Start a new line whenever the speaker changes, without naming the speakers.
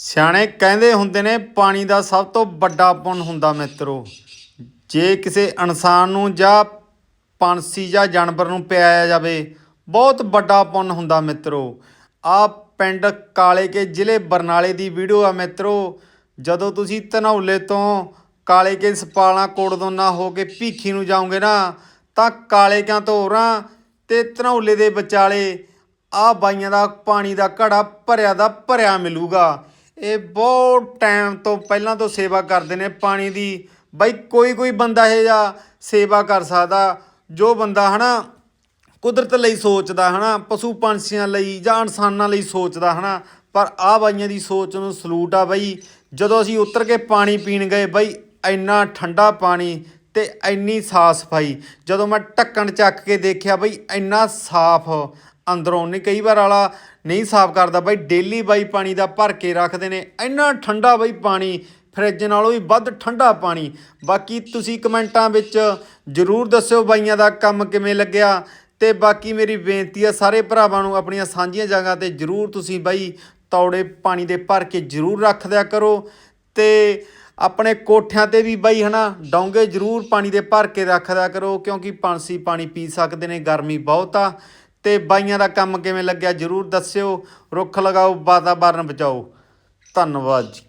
ਸਿਆਣੇ ਕਹਿੰਦੇ ਹੁੰਦੇ ਨੇ, ਪਾਣੀ ਦਾ ਸਭ ਤੋਂ ਵੱਡਾ ਪੁੰਨ ਹੁੰਦਾ ਮਿੱਤਰੋ। ਜੇ ਕਿਸੇ ਇਨਸਾਨ ਨੂੰ ਜਾਂ ਪੰਛੀ ਜਾਂ ਜਾਨਵਰ ਨੂੰ ਪਿਆਇਆ ਜਾਵੇ, ਬਹੁਤ ਵੱਡਾ ਪੁੰਨ ਹੁੰਦਾ ਮਿੱਤਰੋ। ਆ ਪਿੰਡ ਕਾਲੇ ਕੇ ਜ਼ਿਲ੍ਹੇ ਬਰਨਾਲੇ ਦੀ ਵੀਡੀਓ ਆ ਮਿੱਤਰੋ। ਜਦੋਂ ਤੁਸੀਂ ਧਨੌਲੇ ਤੋਂ ਕਾਲੇ ਕੇ ਸਪਾਲਾ ਕੋੜਦੋਨਾ ਹੋ ਕੇ ਭੀਖੀ ਨੂੰ ਜਾਓਗੇ ਨਾ, ਤਾਂ ਕਾਲੇ ਕਿਆਂ ਤੋਂ ਹੋਰਾਂ ਤੇ ਧਨੌਲੇ ਦੇ ਵਿਚਾਲੇ ਆ ਬਾਈਆਂ ਦਾ ਪਾਣੀ ਦਾ ਘੜਾ ਭਰਿਆ ਦਾ ਭਰਿਆ ਮਿਲੂਗਾ। ਇਹ ਬਹੁਤ ਟਾਈਮ ਤੋਂ ਪਹਿਲਾਂ ਤੋਂ ਸੇਵਾ ਕਰਦੇ ਨੇ ਪਾਣੀ ਦੀ। ਬਾਈ ਕੋਈ ਕੋਈ ਬੰਦਾ ਇਹ ਜਾਂ ਸੇਵਾ ਕਰ ਸਕਦਾ, ਜੋ ਬੰਦਾ ਹਨਾ ਕੁਦਰਤ ਲਈ ਸੋਚਦਾ ਹਨਾ, ਪਸ਼ੂ ਪੰਛੀਆਂ ਲਈ ਜਾਂ ਇਨਸਾਨਾਂ ਲਈ ਸੋਚਦਾ ਹਨਾ, ਪਰ ਆ ਬਾਈਆਂ ਦੀ ਸੋਚ ਨੂੰ ਸਲੂਟ ਆ ਬਾਈ ਜਦੋਂ ਅਸੀਂ ਉਤਰ ਕੇ ਪਾਣੀ ਪੀਣ ਗਏ ਬਾਈ ਇੰਨਾ ਠੰਡਾ ਪਾਣੀ ਤੇ ਇੰਨੀ ਸਾਫ਼ ਸਫ਼ਾਈ। ਜਦੋਂ ਮੈਂ ਢੱਕਣ ਚੱਕ ਕੇ ਦੇਖਿਆ ਬਈ ਇੰਨਾ ਸਾਫ਼, ਅੰਦਰੋਂ ਨਹੀਂ ਕਈ ਵਾਰ ਵਾਲਾ ਨਹੀਂ ਸਾਫ਼ ਕਰਦਾ ਬਈ ਡੇਲੀ ਬਾਈ ਪਾਣੀ ਦਾ ਭਰ ਕੇ ਰੱਖਦੇ ਨੇ। ਇੰਨਾ ਠੰਡਾ ਬਈ ਪਾਣੀ ਫਰਿੱਜ ਨਾਲੋਂ ਵੀ ਵੱਧ ਠੰਡਾ ਪਾਣੀ। ਬਾਕੀ ਤੁਸੀਂ ਕਮੈਂਟਾਂ ਵਿੱਚ ਜਰੂਰ ਦੱਸਿਓ ਬਾਈਆਂ ਦਾ ਕੰਮ ਕਿਵੇਂ ਲੱਗਿਆ। ਤੇ ਬਾਕੀ ਮੇਰੀ ਬੇਨਤੀ ਆ ਸਾਰੇ ਭਰਾਵਾਂ ਨੂੰ ਆਪਣੀਆਂ ਸਾਂਝੀਆਂ ਜਗ੍ਹਾ ਤੇ ਜਰੂਰ ਤੁਸੀਂ ਬਾਈ, ਤੌੜੇ ਪਾਣੀ ਦੇ ਭਰ ਕੇ ਜਰੂਰ ਰੱਖ ਦਿਆ ਕਰੋ। ਤੇ ਆਪਣੇ ਕੋਠਿਆਂ ਤੇ ਵੀ ਬਈ ਹਨਾ, ਡੋਂਗੇ ਜਰੂਰ ਪਾਣੀ ਦੇ ਭਰ ਕੇ ਰੱਖਦਾ ਕਰੋ, ਕਿਉਂਕਿ ਪੰਛੀ ਪਾਣੀ ਪੀ ਸਕਦੇ ਨੇ, ਗਰਮੀ ਬਹੁਤ ਆ। ਤੇ ਬਾਈਆਂ ਦਾ ਕੰਮ ਕਿਵੇਂ ਲੱਗਿਆ, ਜਰੂਰ ਦੱਸਿਓ। ਰੁੱਖ ਲਗਾਓ, ਵਾਤਾਵਰਨ ਬਚਾਓ। ਧੰਨਵਾਦ ਜੀ।